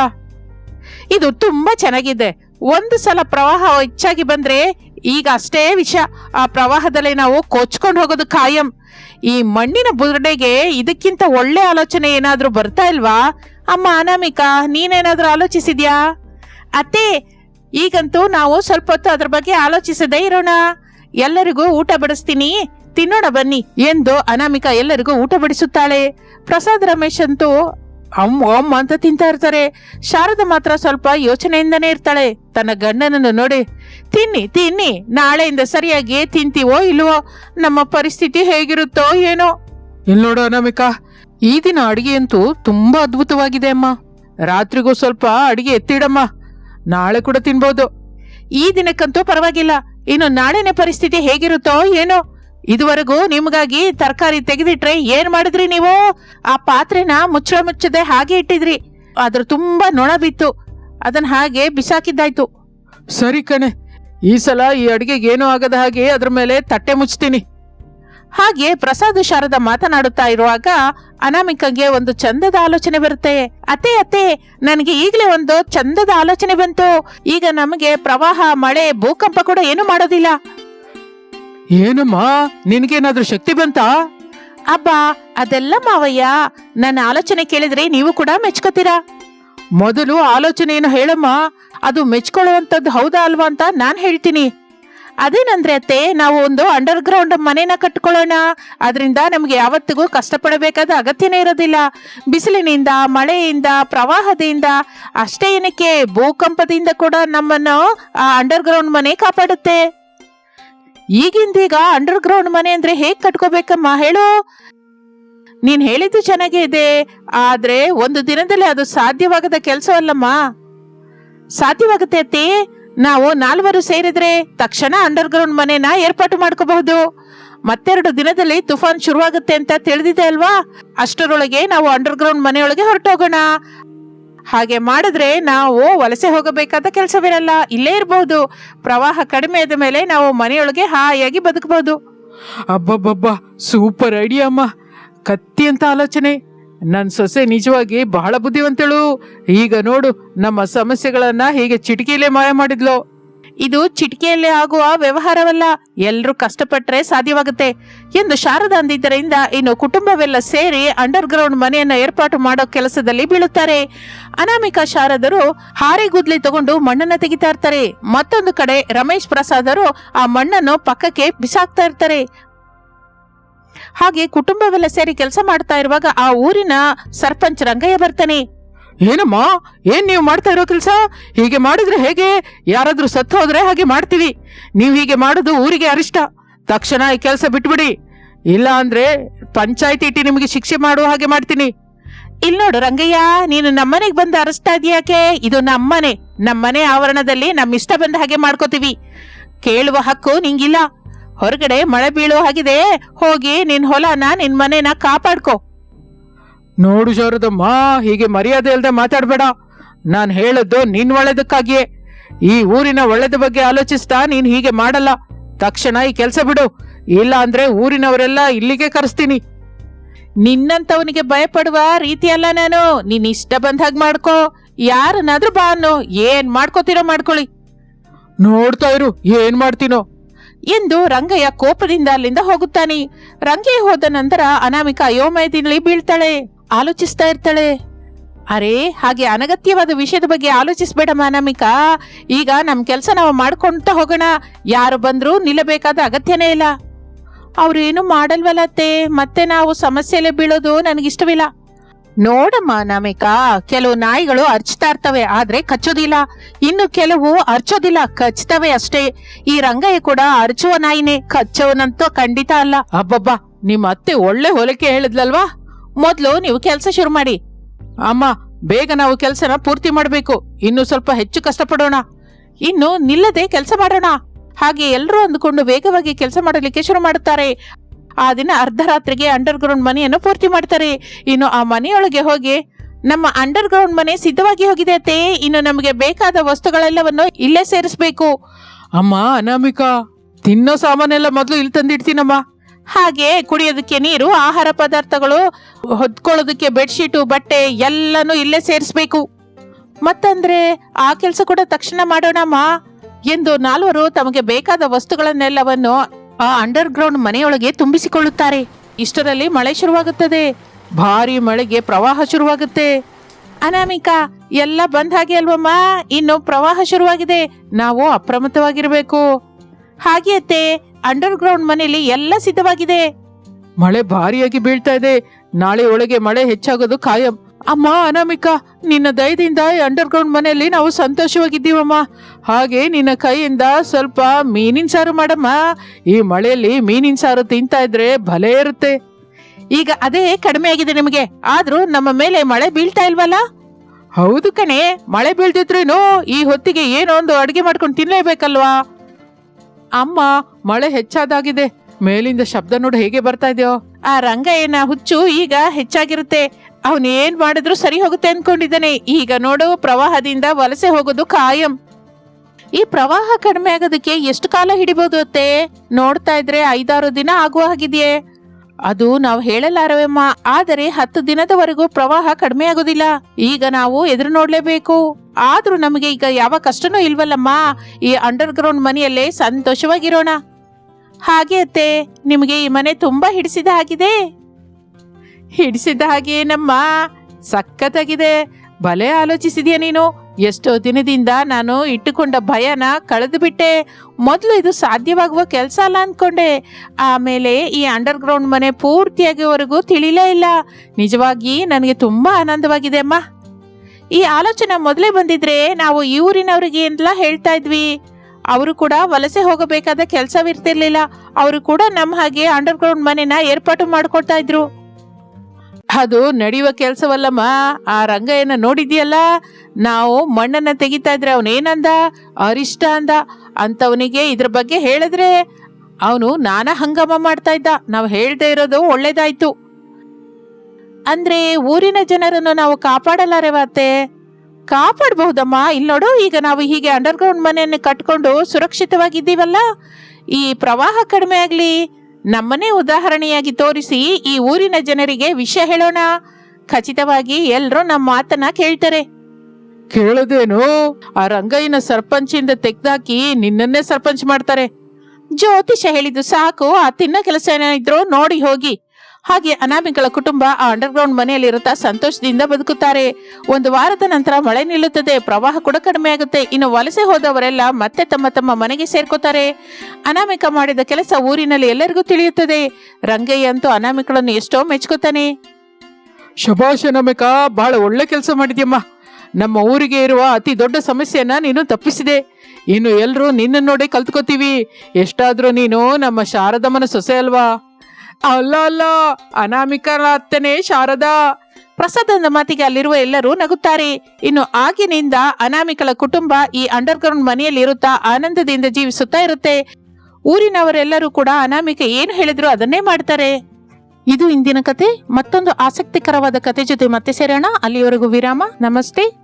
Speaker 1: ಇದು ತುಂಬಾ ಚೆನ್ನಾಗಿದೆ. ಒಂದು ಸಲ ಪ್ರವಾಹ ಹೆಚ್ಚಾಗಿ ಬಂದ್ರೆ ಈಗ ಅಷ್ಟೇ ವಿಷ. ಆ ಪ್ರವಾಹದಲ್ಲಿ ನಾವು ಕೊಚ್ಕೊಂಡು ಹೋಗೋದು ಕಾಯಂ ಈ ಮಣ್ಣಿನ ಬುರುಡೆಗೆ ಇದಕ್ಕಿಂತ ಒಳ್ಳೆ ಆಲೋಚನೆ ಏನಾದ್ರೂ ಬರ್ತಾ ಇಲ್ವಾ? ಅಮ್ಮ ಅನಾಮಿಕಾ, ನೀನೇನಾದ್ರೂ ಆಲೋಚಿಸಿದ್ಯಾ? ಅತ್ತೆ, ಈಗಂತೂ ನಾವು ಸ್ವಲ್ಪ ಹೊತ್ತು ಅದ್ರ ಬಗ್ಗೆ ಆಲೋಚಿಸದೇ ಇರೋಣ. ಎಲ್ಲರಿಗೂ ಊಟ ಬಡಿಸ್ತೀನಿ. ತಿನ್ನೋಣ ಬನ್ನಿ ಎಂದು ಅನಾಮಿಕಾ ಎಲ್ಲರಿಗೂ ಊಟ ಬಡಿಸುತ್ತಾಳೆ. ಪ್ರಸಾದ್ ರಮೇಶ್ ಅಂತೂ ಅಮ್ಮ ಅಮ್ಮ ಅಂತ ತಿಂತಾ ಇರ್ತಾರೆ. ಶಾರದ ಮಾತ್ರ ಸ್ವಲ್ಪ ಯೋಚನೆಯಿಂದನೇ ಇರ್ತಾಳೆ. ತನ್ನ ಗಂಡನನ್ನು ನೋಡಿ, ತಿನ್ನಿ ತಿನ್ನಿ, ನಾಳೆಯಿಂದ ಸರಿಯಾಗಿ ತಿಂತೀವೋ ಇಲ್ವೋ, ನಮ್ಮ ಪರಿಸ್ಥಿತಿ ಹೇಗಿರುತ್ತೋ ಏನೋ. ಇಲ್ಲಿ ನೋಡು ನಮಿಕಾ ಈ ದಿನ ಅಡಿಗೆ ಅಂತೂ ತುಂಬಾ ಅದ್ಭುತವಾಗಿದೆ ಅಮ್ಮ. ರಾತ್ರಿಗೂ ಸ್ವಲ್ಪ ಅಡಿಗೆ ಎತ್ತಿಡಮ್ಮ. ನಾಳೆ ಕೂಡ ತಿನ್ಬೋದು. ಈ ದಿನಕ್ಕಂತೂ ಪರವಾಗಿಲ್ಲ. ಇನ್ನು ನಾಳೆನೇ ಪರಿಸ್ಥಿತಿ ಹೇಗಿರುತ್ತೋ ಏನೋ. ಇದುವರೆಗೂ ನಿಮಗಾಗಿ ತರಕಾರಿ ತೆಗೆದಿಟ್ರೆ ಏನ್ ಮಾಡಿದ್ರಿ ನೀವು? ಆ ಪಾತ್ರೆನ ಮುಚ್ಚಳ ಮುಚ್ಚದೆ ಹಾಗೆ ಇಟ್ಟಿದ್ರಿ. ಅದ್ರ ತುಂಬಾ ನೊಣ ಬಿತ್ತು. ಅದನ್ನ ಹಾಗೆ ಬಿಸಾಕಿದ್ದಾಯ್ತು. ಸರಿ ಕಣೆ. ಈ ಸಲ ಈ ಅಡಿಗೆಗೆ ಏನೂ ಆಗದ ಹಾಗೆ ಅದ್ರ ಮೇಲೆ ತಟ್ಟೆ ಮುಚ್ತೀನಿ. ಹಾಗೆ ಪ್ರಸಾದ್ ಶಾರದ ಮಾತನಾಡುತ್ತಾ ಇರುವಾಗ ಅನಾಮಿಕಗೆ ಒಂದು ಚಂದದ ಆಲೋಚನೆ ಬರುತ್ತೆ. ಅತ್ತೆ ಅತ್ತೆ, ನನಗೆ ಈಗಲೇ ಒಂದು ಚಂದದ ಆಲೋಚನೆ ಬಂತು. ಈಗ ನಮಗೆ ಪ್ರವಾಹ, ಮಳೆ, ಭೂಕಂಪ ಕೂಡ ಏನು ಮಾಡೋದಿಲ್ಲ.
Speaker 2: ಏನಮ್ಮ ನಿನ್ಗೇನಾದ್ರೂ ಶಕ್ತಿ ಬಂತಾ?
Speaker 1: ಅಬ್ಬಾ ಅದೆಲ್ಲ ಮಾವಯ್ಯ. ನನ್ನ ಆಲೋಚನೆ ಕೇಳಿದ್ರೆ ನೀವು ಕೂಡ ಮೆಚ್ಕೋತೀರಾ?
Speaker 2: ಮೊದಲು ಆಲೋಚನೆಯನ್ನು ಹೇಳಮ್ಮ.
Speaker 1: ಅದು ಮೆಚ್ಕೊಳ್ಳುವಂಥದ್ದು ಹೌದಾ ಅಲ್ವಾ ಅಂತ ನಾನು ಹೇಳ್ತೀನಿ. ಅದೇನಂದ್ರೆ ಅತ್ತೆ ನಾವು ಒಂದು ಅಂಡರ್ ಗ್ರೌಂಡ್ ಮನೆನ ಕಟ್ಕೊಳ್ಳೋಣ. ಅದರಿಂದ ನಮ್ಗೆ ಯಾವತ್ತಿಗೂ ಕಷ್ಟಪಡಬೇಕಾದ ಅಗತ್ಯನೇ ಇರೋದಿಲ್ಲ. ಬಿಸಿಲಿನಿಂದ ಮಳೆಯಿಂದ ಪ್ರವಾಹದಿಂದ ಅಷ್ಟೇ ಏನಕ್ಕೆ ಭೂಕಂಪದಿಂದ ಕೂಡ ನಮ್ಮನ್ನು ಆ ಅಂಡರ್ ಗ್ರೌಂಡ್ ಮನೆ ಕಾಪಾಡುತ್ತೆ. ಈಗಿಂದೀಗ ಅಂಡರ್ ಗ್ರೌಂಡ್ ಮನೆ ಅಂದ್ರೆ ಹೇಗ್ ಕಟ್ಕೋಬೇಕಮ್ಮ? ಹೇಳು. ನೀನ್ ಹೇಳಿದ್ದು ಚೆನ್ನಾಗೇ ಇದೆ. ಆದ್ರೆ ಒಂದು ದಿನದಲ್ಲಿ ಅದು ಸಾಧ್ಯವಾಗದ ಕೆಲಸವಲ್ಲಮ್ಮ. ಸಾಧ್ಯವಾಗುತ್ತೆ ಅತ್ತಿ. ನಾವು ನಾಲ್ವರು ಸೇರಿದ್ರೆ ತಕ್ಷಣ ಅಂಡರ್ ಗ್ರೌಂಡ್ ಮನೆನ ಏರ್ಪಾಟು ಮಾಡ್ಕೋಬಹುದು. ಮತ್ತೆರಡು ದಿನದಲ್ಲಿ ತುಫಾನ್ ಶುರುವಾಗುತ್ತೆ ಅಂತ ತಿಳಿದಿದೆ ಅಲ್ವಾ? ಅಷ್ಟರೊಳಗೆ ನಾವು ಅಂಡರ್ ಗ್ರೌಂಡ್ ಮನೆಯೊಳಗೆ ಹೊರಟೋಗೋಣ. ಹಾಗೆ ಮಾಡಿದ್ರೆ ನಾವು ವಲಸೆ ಹೋಗಬೇಕಾದ ಕೆಲಸವಿರಲ್ಲ ಇಲ್ಲೇ ಇರಬಹುದು ಪ್ರವಾಹ ಕಡಿಮೆ ಆದ ಮೇಲೆ ನಾವು ಮನೆಯೊಳಗೆ ಹಾಯಾಗಿ ಬದುಕಬಹುದು
Speaker 2: ಅಬ್ಬಬ್ಬಬ್ಬ, ಸೂಪರ್ ಐಡಿಯಾ ಅಮ್ಮ. ಕತ್ತಿ ಅಂತ ಆಲೋಚನೆ. ನನ್ನ ಸೊಸೆ ನಿಜವಾಗಿ ಬಹಳ ಬುದ್ಧಿವಂತಳು. ಈಗ ನೋಡು, ನಮ್ಮ ಸಮಸ್ಯೆಗಳನ್ನ ಹೀಗೆ ಚಿಟಿಕಿಲೇ ಮಾಯ ಮಾಡಿದ್ಲು.
Speaker 1: ಇದು ಚಿಟಿಕೆಯಲ್ಲಿ ಆಗುವ ವ್ಯವಹಾರವಲ್ಲ. ಎಲ್ಲರೂ ಕಷ್ಟಪಟ್ಟರೆ ಸಾಧ್ಯವಾಗುತ್ತೆ ಎಂದು ಶಾರದಾ ಅಂದಿದ್ದರಿಂದ ಇನ್ನು ಕುಟುಂಬವೆಲ್ಲ ಸೇರಿ ಅಂಡರ್ ಗ್ರೌಂಡ್ ಮನೆಯನ್ನ ಏರ್ಪಾಟು ಮಾಡೋ ಕೆಲಸದಲ್ಲಿ ಬೀಳುತ್ತಾರೆ. ಅನಾಮಿಕಾ ಶಾರದರು ಹಾರೆಗುದ್ಲಿ ತಗೊಂಡು ಮಣ್ಣನ್ನು ತೆಗಿತಾ ಇರ್ತಾರೆ. ಮತ್ತೊಂದು ಕಡೆ ರಮೇಶ್ ಪ್ರಸಾದರು ಆ ಮಣ್ಣನ್ನು ಪಕ್ಕಕ್ಕೆ ಬಿಸಾಕ್ತಾ ಇರ್ತಾರೆ. ಹಾಗೆ ಕುಟುಂಬವೆಲ್ಲ ಸೇರಿ ಕೆಲಸ ಮಾಡ್ತಾ ಇರುವಾಗ ಆ ಊರಿನ ಸರ್ಪಂಚ್ ರಂಗಯ್ಯ ಬರ್ತಾನೆ.
Speaker 2: ಏನಮ್ಮ? ಏನ್ ನೀವು ಮಾಡ್ತಾ ಇರೋ ಕೆಲಸ? ಹೀಗೆ ಮಾಡಿದ್ರೆ ಹೇಗೆ? ಯಾರಾದ್ರೂ ಸತ್ತು ಹೋದ್ರೆ ಹಾಗೆ ಮಾಡ್ತೀವಿ. ನೀವು ಹೀಗೆ ಮಾಡೋದು ಊರಿಗೆ ಅರಿಷ್ಟ. ತಕ್ಷಣ ಈ ಕೆಲಸ ಬಿಟ್ಬಿಡಿ. ಇಲ್ಲ ಅಂದ್ರೆ ಪಂಚಾಯತಿ ಇಟ್ಟು ನಿಮಗೆ ಶಿಕ್ಷೆ ಮಾಡುವ ಹಾಗೆ ಮಾಡ್ತೀನಿ.
Speaker 1: ಇಲ್ ನೋಡು ರಂಗಯ್ಯ, ನೀನು ನಮ್ಮನೆಗೆ ಬಂದು ಅರಸ್ತಾ ಆದ್ಯಾಕೆ? ಇದು ನಮ್ಮನೆ. ನಮ್ಮನೆ ಆವರಣದಲ್ಲಿ ನಮ್ಮ ಇಷ್ಟ ಬಂದ ಹಾಗೆ ಮಾಡ್ಕೋತೀವಿ. ಕೇಳುವ ಹಕ್ಕು ನಿಂಗಿಲ್ಲ. ಹೊರಗಡೆ ಮಳೆ ಬೀಳುವ ಹಾಗಿದೆ. ಹೋಗಿ ನಿನ್ ಹೊಲನ, ನಿನ್ ಮನೆನ ಕಾಪಾಡ್ಕೋ.
Speaker 2: ನೋಡು ಶಾರದಮ್ಮ, ಹೀಗೆ ಮರ್ಯಾದೆ ಇಲ್ದೆ ಮಾತಾಡ್ಬೇಡ. ನಾನ್ ಹೇಳದ್ದು ನಿನ್ ಒಳ್ಳೇದಕ್ಕಾಗಿಯೇ. ಈ ಊರಿನ ಒಳ್ಳೇದ ಬಗ್ಗೆ ಆಲೋಚಿಸ್ತಾ ನೀನ್ ಹೀಗೆ ಮಾಡಲ್ಲ. ತಕ್ಷಣ ಈ ಕೆಲಸ ಬಿಡು. ಇಲ್ಲ ಅಂದ್ರೆ ಊರಿನವರೆಲ್ಲ ಇಲ್ಲಿಗೆ ಕರೆಸ್ತೀನಿ.
Speaker 1: ನಿನ್ನಂತವನಿಗೆ ಭಯಪಡುವ ರೀತಿ ಅಲ್ಲ ನಾನು. ನೀನ್ ಇಷ್ಟ ಬಂದಾಗ ಮಾಡ್ಕೋ. ಯಾರನ್ನಾದ್ರೂ ಬಾ ಅನ್ನೋ. ಏನ್ ಮಾಡ್ಕೋತೀರೋ ಮಾಡ್ಕೊಳ್ಳಿ.
Speaker 2: ನೋಡ್ತಾ ಇರು, ಏನ್ ಮಾಡ್ತೀನೋ.
Speaker 1: ಎಂದು ರಂಗಯ್ಯ ಕೋಪದಿಂದ ಅಲ್ಲಿಂದ ಹೋಗುತ್ತಾನೆ. ರಂಗಯ್ಯ ಹೋದ ನಂತರ ಅನಾಮಿಕ ಅಯೋಮಯದಲ್ಲಿ ಬೀಳ್ತಾಳೆ. ಆಲೋಚಿಸ್ತಾ ಇರ್ತಾಳೆ. ಅರೆ, ಹಾಗೆ ಅನಗತ್ಯವಾದ ವಿಷಯದ ಬಗ್ಗೆ ಆಲೋಚಿಸ್ಬೇಡ ಮಾನಮಿಕಾ. ಈಗ ನಮ್ ಕೆಲಸ ನಾವು ಮಾಡ್ಕೊಂತ ಹೋಗೋಣ. ಯಾರು ಬಂದರೂ ನಿಲ್ಲಬೇಕಾದ ಅಗತ್ಯನೇ ಇಲ್ಲ. ಅವ್ರೇನು ಮಾಡಲ್ವಲ್ಲತ್ತೆ ಮತ್ತೆ ನಾವು ಸಮಸ್ಯೆಲೆ ಬೀಳೋದು ನನಗಿಷ್ಟವಿಲ್ಲ. ನೋಡಮ್ಮ ನಮಿಕಾ ಕೆಲವು ನಾಯಿಗಳು ಅರ್ಚ್ತಾ ಇರ್ತವೆ, ಆದ್ರೆ ಕಚ್ಚೋದಿಲ್ಲ. ಇನ್ನು ಕೆಲವು ಅರ್ಚೋದಿಲ್ಲ ಕಚ್ತವೆ ಅಷ್ಟೇ. ಈ ರಂಗಯ್ಯ ಕೂಡ ಅರ್ಚುವ ನಾಯಿನೇ, ಕಚ್ಚೋನಂತೂ ಖಂಡಿತ ಅಲ್ಲ.
Speaker 2: ಅಬ್ಬಬ್ಬಾ, ನಿಮ್ಮ ಅತ್ತೆ ಒಳ್ಳೆ ಹೊಲಿಕೆ ಹೇಳಿದ್ಲಲ್ವಾ?
Speaker 1: ಮೊದ್ಲು ನೀವು ಕೆಲಸ ಶುರು ಮಾಡಿ.
Speaker 2: ಅಮ್ಮ, ಬೇಗ ನಾವು ಕೆಲಸನ ಪೂರ್ತಿ ಮಾಡಬೇಕು. ಇನ್ನು ಸ್ವಲ್ಪ ಹೆಚ್ಚು ಕಷ್ಟಪಡೋಣ.
Speaker 1: ಇನ್ನು ನಿಲ್ಲದೆ ಕೆಲಸ ಮಾಡೋಣ. ಹಾಗೆ ಎಲ್ಲರೂ ಅಂದುಕೊಂಡು ವೇಗವಾಗಿ ಕೆಲಸ ಮಾಡಲಿಕ್ಕೆ ಶುರು ಮಾಡುತ್ತಾರೆ. ಆ ದಿನ ಅರ್ಧರಾತ್ರಿಗೆ ಅಂಡರ್ ಗ್ರೌಂಡ್ ಮನೆಯನ್ನು ಪೂರ್ತಿ ಮಾಡ್ತಾರೆ. ಇನ್ನು ಆ ಮನೆಯೊಳಗೆ ಹೋಗಿ, ನಮ್ಮ ಅಂಡರ್ ಗ್ರೌಂಡ್ ಮನೆ ಸಿದ್ಧವಾಗಿ ಹೋಗಿದೆ ಅತ್ತೆ. ಇನ್ನು ನಮಗೆ ಬೇಕಾದ ವಸ್ತುಗಳೆಲ್ಲವನ್ನು ಇಲ್ಲೇ ಸೇರಿಸಬೇಕು.
Speaker 2: ಅಮ್ಮ, ಅನಾಮಿಕಾ, ತಿನ್ನೋ ಸಾಮಾನೆಲ್ಲ ಮೊದಲು ಇಲ್ಲಿ ತಂದಿಡ್ತೀನಮ್ಮ.
Speaker 1: ಹಾಗೆ ಕುಡಿಯೋದಕ್ಕೆ ನೀರು, ಆಹಾರ ಪದಾರ್ಥಗಳು, ಹೊದ್ಕೊಳ್ಳೋದಕ್ಕೆ ಬೆಡ್ಶೀಟು, ಬಟ್ಟೆ ಎಲ್ಲನೂ ಇಲ್ಲೇ ಸೇರಿಸ್ಬೇಕು. ಮತ್ತಂದ್ರೆ ಆ ಕೆಲಸ ಕೂಡ ತಕ್ಷಣ ಮಾಡೋಣಮ್ಮ ಎಂದು ನಾಲ್ವರು ತಮಗೆ ಬೇಕಾದ ವಸ್ತುಗಳನ್ನೆಲ್ಲವನ್ನು ಆ ಅಂಡರ್ ಗ್ರೌಂಡ್ ಮನೆಯೊಳಗೆ ತುಂಬಿಸಿಕೊಳ್ಳುತ್ತಾರೆ. ಇಷ್ಟರಲ್ಲಿ ಮಳೆ ಶುರುವಾಗುತ್ತದೆ. ಭಾರಿ ಮಳೆಗೆ ಪ್ರವಾಹ ಶುರುವಾಗುತ್ತೆ. ಅನಾಮಿಕಾ, ಎಲ್ಲ ಬಂದ್ ಹಾಗೆ ಅಲ್ವಮ್ಮ? ಇನ್ನು ಪ್ರವಾಹ ಶುರುವಾಗಿದೆ. ನಾವು ಅಪ್ರಮತ್ತವಾಗಿರ್ಬೇಕು. ಹಾಗೆ ಅತ್ತೆ ಅಂಡರ್ ಗ್ರೌಂಡ್ ಮನೆಯಲ್ಲಿ ಎಲ್ಲ ಸಿದ್ಧವಾಗಿದೆ.
Speaker 2: ಮಳೆ ಭಾರಿಯಾಗಿ ಬೀಳ್ತಾ ಇದೆ. ನಾಳೆ ಒಳಗೆ ಮಳೆ ಹೆಚ್ಚಾಗೋದು ಖಾಯಂ. ಅಮ್ಮ ಅನಾಮಿಕ ನಿನ್ನ ದಯದಿಂದ ಅಂಡರ್ ಗ್ರೌಂಡ್ ಮನೆಯಲ್ಲಿ ನಾವು ಸಂತೋಷವಾಗಿದ್ದೀವಮ್ಮ. ಹಾಗೆ ನಿನ್ನ ಕೈಯಿಂದ ಸ್ವಲ್ಪ ಮೀನಿನ ಸಾರು ಮಾಡಮ್ಮ. ಈ ಮಳೆಯಲ್ಲಿ ಮೀನಿನ ಸಾರು ತಿಂತಾ ಇದ್ರೆ ಭಲೇ ಇರುತ್ತೆ.
Speaker 1: ಈಗ ಅದೇ ಕಡಿಮೆ ಆಗಿದೆ ನಿಮಗೆ. ಆದ್ರೂ ನಮ್ಮ ಮೇಲೆ ಮಳೆ ಬೀಳ್ತಾ ಇಲ್ವಲ್ಲ?
Speaker 2: ಹೌದು
Speaker 1: ಕಣೆ. ಮಳೆ ಬೀಳ್ತಿದ್ರೇನು ಈ ಹೊತ್ತಿಗೆ ಏನೋ ಒಂದು ಅಡಿಗೆ ಮಾಡ್ಕೊಂಡು ತಿನ್ಲೇಬೇಕಲ್ವಾ?
Speaker 2: ಅಮ್ಮ, ಮಳೆ ಹೆಚ್ಚಾದಾಗಿದೆ. ಮೇಲಿಂದ ಶಬ್ದ ನೋಡು ಹೇಗೆ ಬರ್ತಾ ಇದೆಯೋ?
Speaker 1: ಆ ರಂಗಯ್ಯನ ಹುಚ್ಚು ಈಗ ಹೆಚ್ಚಾಗಿರುತ್ತೆ. ಅವನು ಏನ್ ಮಾಡಿದ್ರು ಸರಿ ಹೋಗುತ್ತೆ ಅನ್ಕೊಂಡಿದ್ದಾನೆ. ಈಗ ನೋಡು, ಪ್ರವಾಹದಿಂದ ವಲಸೆ ಹೋಗೋದು ಕಾಯಂ. ಈ ಪ್ರವಾಹ ಕಡಿಮೆ ಆಗೋದಕ್ಕೆ ಎಷ್ಟು ಕಾಲ ಹಿಡಿಬಹುದು ಅತ್ತೆ? ನೋಡ್ತಾ ಇದ್ರೆ ಐದಾರು ದಿನ ಆಗುವ ಹಾಗಿದೆಯೇ? ಅದು ನಾವು ಹೇಳಲಾರವೆಮ್ಮ ಆದರೆ ಹತ್ತು ದಿನದವರೆಗೂ ಪ್ರವಾಹ ಕಡಿಮೆ ಆಗೋದಿಲ್ಲ. ಈಗ ನಾವು ಎದುರು ನೋಡ್ಲೇಬೇಕು. ಆದ್ರೂ ನಮಗೆ ಈಗ ಯಾವ ಕಷ್ಟನೂ ಇಲ್ವಲ್ಲಮ್ಮ ಈ ಅಂಡರ್ ಗ್ರೌಂಡ್ ಮನೆಯಲ್ಲೇ ಸಂತೋಷವಾಗಿರೋಣ. ಹಾಗೆ ಅತ್ತೆ, ನಿಮಗೆ ಈ ಮನೆ ತುಂಬಾ ಹಿಡಿಸಿದ ಹಾಗಿದೆ. ಹಿಡಿಸಿದ ಹಾಗೆ ನಮ್ಮ ಸಖತ್ತಾಗಿದೆ. ಬಲೆ ಆಲೋಚಿಸಿದ್ಯಾ ನೀನು? ಎಷ್ಟೋ ದಿನದಿಂದ ನಾನು ಇಟ್ಟುಕೊಂಡ ಭಯನ ಕಳೆದು ಬಿಟ್ಟೆ ಮೊದಲು ಇದು ಸಾಧ್ಯವಾಗುವ ಕೆಲಸ ಅಲ್ಲ ಅಂದ್ಕೊಂಡೆ ಆಮೇಲೆ ಈ ಅಂಡರ್ ಗ್ರೌಂಡ್ ಮನೆ ಪೂರ್ತಿಯಾಗಿವರೆಗೂ ತಿಳಿಲೇ ಇಲ್ಲ. ನಿಜವಾಗಿ ನನಗೆ ತುಂಬ ಆನಂದವಾಗಿದೆ ಅಮ್ಮ. ಈ ಆಲೋಚನೆ ಮೊದಲೇ ಬಂದಿದ್ರೆ ನಾವು ಈ ಊರಿನವರಿಗೆ ಎಲ್ಲ ಹೇಳ್ತಾ ಇದ್ವಿ. ಅವರು ಕೂಡ ವಲಸೆ ಹೋಗಬೇಕಾದ ಕೆಲಸವಿರ್ತಿರ್ಲಿಲ್ಲ. ಅವರು ಕೂಡ ನಮ್ಮ ಹಾಗೆ ಅಂಡರ್ ಗ್ರೌಂಡ್ ಮನೆನ ಏರ್ಪಾಟು ಮಾಡ್ಕೊಳ್ತಾ ಇದ್ರು.
Speaker 2: ಅದು ನಡೆಯುವ ಕೆಲಸವಲ್ಲಮ್ಮ. ಆ ರಂಗಯ್ಯನ ನೋಡಿದ್ಯಲ್ಲ? ನಾವು ಮಣ್ಣನ್ನ ತೆಗಿತಾ ಇದ್ರೆ ಅವನೇನಂದ ಅರಿಷ್ಟ ಅಂದ. ಅಂತವನಿಗೆ ಇದ್ರ ಬಗ್ಗೆ ಹೇಳಿದ್ರೆ ಅವನು ನಾನಾ ಹಂಗಾಮ ಮಾಡ್ತಾ ಇದ್ದ. ನಾವು ಹೇಳ್ದೆ ಇರೋದು ಒಳ್ಳೇದಾಯ್ತು.
Speaker 1: ಅಂದ್ರೆ ಊರಿನ ಜನರನ್ನು ನಾವು ಕಾಪಾಡಲಾರೆವತ್ತೆ ಕಾಪಾಡಬಹುದಮ್ಮ? ಇಲ್ಲಿ ನೋಡು, ಈಗ ನಾವು ಹೀಗೆ ಅಂಡರ್ಗ್ರೌಂಡ್ ಮನೆಯನ್ನು ಕಟ್ಕೊಂಡು ಸುರಕ್ಷಿತವಾಗಿದ್ದೀವಲ್ಲ? ಈ ಪ್ರವಾಹ ಕಡಿಮೆ ಆಗ್ಲಿ ನಮ್ಮನ್ನೇ ಉದಾಹರಣೆಯಾಗಿ ತೋರಿಸಿ ಈ ಊರಿನ ಜನರಿಗೆ ವಿಷಯ ಹೇಳೋಣ. ಖಚಿತವಾಗಿ ಎಲ್ರೂ ನಮ್ಮ ಮಾತನ್ನ ಕೇಳ್ತಾರೆ.
Speaker 2: ಕೇಳದೇನು? ಆ ರಂಗಯ್ಯನ ಸರ್ಪಂಚಿಂದ ತೆಗ್ದಾಕಿ ನಿನ್ನನ್ನೇ ಸರ್ಪಂಚ್ ಮಾಡ್ತಾರೆ.
Speaker 1: ಜ್ಯೋತಿಷ ಹೇಳಿದ್ದು ಸಾಕು ಆ ತಿನ್ನ ಕೆಲಸ ಏನಾದ್ರು ನೋಡಿ ಹೋಗಿ. ಹಾಗೆ ಅನಾಮಿಗಳ ಕುಟುಂಬ ಆ ಅಂಡರ್ಗ್ರೌಂಡ್ ಮನೆಯಲ್ಲಿರುತ್ತಾ ಸಂತೋಷದಿಂದ ಬದುಕುತ್ತಾರೆ. ಒಂದು ವಾರದ ನಂತರ ಮಳೆ ನಿಲ್ಲುತ್ತದೆ, ಪ್ರವಾಹ ಕೂಡ ಕಡಿಮೆ ಆಗುತ್ತೆ. ಇನ್ನು ವಲಸೆ ಹೋದವರೆಲ್ಲ ಮತ್ತೆ ತಮ್ಮ ತಮ್ಮ ಮನೆಗೆ ಸೇರ್ಕೋತಾರೆ. ಅನಾಮಿಕ ಮಾಡಿದ ಕೆಲಸ ಊರಿನಲ್ಲಿ ಎಲ್ಲರಿಗೂ ತಿಳಿಯುತ್ತದೆ. ರಂಗಯ್ಯ ಅಂತೂ ಅನಾಮಿಕಳನ್ನು ಎಷ್ಟೋ ಮೆಚ್ಕೋತಾನೆ.
Speaker 2: ಶುಭಾಶ ನಮಿಕ ಬಹಳ ಒಳ್ಳೆ ಕೆಲಸ ಮಾಡಿದ್ಯಮ್ಮ. ನಮ್ಮ ಊರಿಗೆ ಇರುವ ಅತಿ ದೊಡ್ಡ ಸಮಸ್ಯೆನ ನೀನು ತಪ್ಪಿಸಿದೆ. ಇನ್ನು ಎಲ್ಲರೂ ನಿನ್ನ ನೋಡಿ ಕಲ್ತ್ಕೋತೀವಿ. ಎಷ್ಟಾದರೂ ನೀನು ನಮ್ಮ ಶಾರದಮ್ಮನ ಸೊಸೆ ಅಲ್ವಾ? ಅಲ್ಲ ಅಲ್ಲ ಅನಾಮಿಕರ ಅತ್ತನೇ ಶಾರದಾ.
Speaker 1: ಪ್ರಸಾದನ ಮಾತಿಗೆ ಅಲ್ಲಿರುವ ಎಲ್ಲರೂ ನಗುತ್ತಾರೆ. ಇನ್ನು ಆಗಿನಿಂದ ಅನಾಮಿಕಳ ಕುಟುಂಬ ಈ ಅಂಡರ್ಗ್ರೌಂಡ್ ಮನೆಯಲ್ಲಿ ಇರುತ್ತಾ ಆನಂದದಿಂದ ಜೀವಿಸುತ್ತಾ ಇರುತ್ತೆ. ಊರಿನವರೆಲ್ಲರೂ ಕೂಡ ಅನಾಮಿಕ ಏನು ಹೇಳಿದ್ರು ಅದನ್ನೇ ಮಾಡ್ತಾರೆ. ಇದು ಇಂದಿನ ಕತೆ. ಮತ್ತೊಂದು ಆಸಕ್ತಿಕರವಾದ ಕತೆ ಜೊತೆ ಮತ್ತೆ ಸೇರೋಣ. ಅಲ್ಲಿವರೆಗೂ ವಿರಾಮ. ನಮಸ್ತೆ.